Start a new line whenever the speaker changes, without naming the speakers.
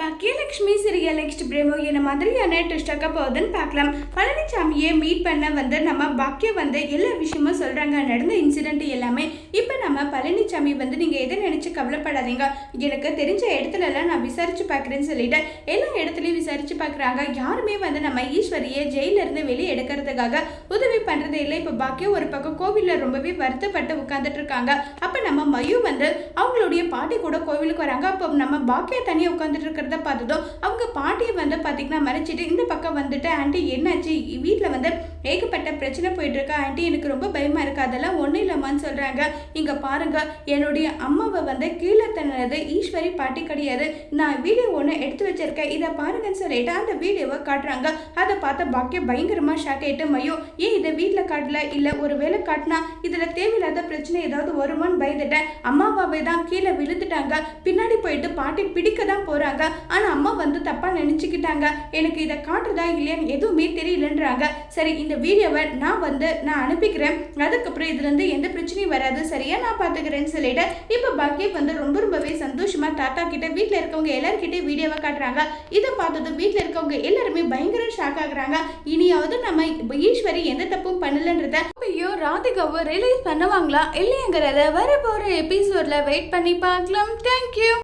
பாக்கியலட்சுமி சிறிய நெக்ஸ்ட் பிரேமோ என்ன மாதிரியான ட்விஸ்டாக்க போகுதுன்னு பார்க்கலாம். பழனிசாமியை மீட் பண்ண வந்து நம்ம பாக்கியம் வந்து எல்லா விஷயமும் சொல்கிறாங்க நடந்த இன்சிடென்ட் எல்லாமே இப்போ நம்ம பழனிசாமி வந்து நீங்கள் எதை நினச்சி கவலைப்படாதீங்க. எனக்கு தெரிஞ்ச இடத்துலலாம் நான் விசாரிச்சு பார்க்குறேன்னு சொல்லிட்டு எல்லா இடத்துலையும் விசாரிச்சு பார்க்குறாங்க. யாருமே வந்து நம்ம ஈஸ்வரியை ஜெயிலிருந்து வெளியே எடுக்கிறதுக்காக உதவி பண்ணுறதே இல்லை. இப்போ பாக்கியம் ஒரு பக்கம் கோவிலில் ரொம்பவே வருத்தப்பட்டு உட்காந்துட்டு இருக்காங்க. அப்போ நம்ம மயு வந்து அவங்களுடைய பாட்டி கூட கோவிலுக்கு வராங்க. அப்போ நம்ம பாக்கியம் தனியாக உட்காந்துட்டு இருக்கிறத பார்த்ததும் அவங்க பாட்டியை வந்து பார்த்தீங்கன்னா மறைச்சிட்டு இந்த பக்கம் வந்துட்டு ஆண்டி என்னாச்சு? வீட்டில் வந்து ஏகப்பட்ட பிரச்சனை போயிட்டுருக்கா. ஆண்டி எனக்கு ரொம்ப பயமா இருக்கு. அதெல்லாம் ஒன்றும் இல்லைம்மான்னு சொல்றாங்க. இங்க பாருங்க. என்னுடைய அம்மாவை வந்து கீழே தன்னது ஈஸ்வரி பாட்டி கிடையாது. நான் வீடியோ ஒன்று எடுத்து வச்சிருக்கேன். இதை பாருங்கன்னு சொல்லிட்டு அந்த வீடியோவை காட்டுறாங்க. அதை பார்த்த பாக்கியம் பயங்கரமா ஷாக் ஆயிட்டு மையோ ஏன் இதை வீட்டில் காட்டல? இல்லை ஒரு வேலை காட்டினா இதில் தேவையில்லாத பிரச்சனை ஏதாவது வருமான்னு பயந்துட்டேன். அம்மாவாவே தான் கீழே விழுந்துட்டாங்க. பின்னாடி போயிட்டு பாட்டி பிடிக்க தான் போறாங்க. ஆனா அம்மா வந்து தப்பா நினைச்சுக்கிட்டாங்க. எனக்கு இதை காட்டுறதா இல்லையான்னு எதுவுமே தெரியலன்றாங்க. சரி இந்த வீடியோவை நான் வந்து நான் அனுப்பிக்கிறேன். அதுக்கப்புறம் இதுல இருந்து எந்த பிரச்சனையும் வராது. சரியா நான் பாத்துக்கிறேன்னு சொல்லிட்டு இப்போ பாக்கியம் வந்து ரொம்ப ரொம்பவே சந்தோஷமா தாத்தா கிட்ட வீட்டில் இருக்கவங்க எல்லாருக்கிட்டே வீடியோவை காட்டுறாங்க. இதை பார்த்ததும் வீட்டில் இருக்கவங்க எல்லாருமே பயங்கர ஷாக் ஆகுறாங்க. இனியாவது நம்ம ஈஸ்வரி எந்த தப்பும் பண்ணலன்றத ஐயோ ராதிகாவை ரிலீஸ் பண்ணுவாங்களா இல்லையாங்கிறத வர போற எபிசோட்ல வெயிட் பண்ணி பார்க்கலாம். தேங்க்யூ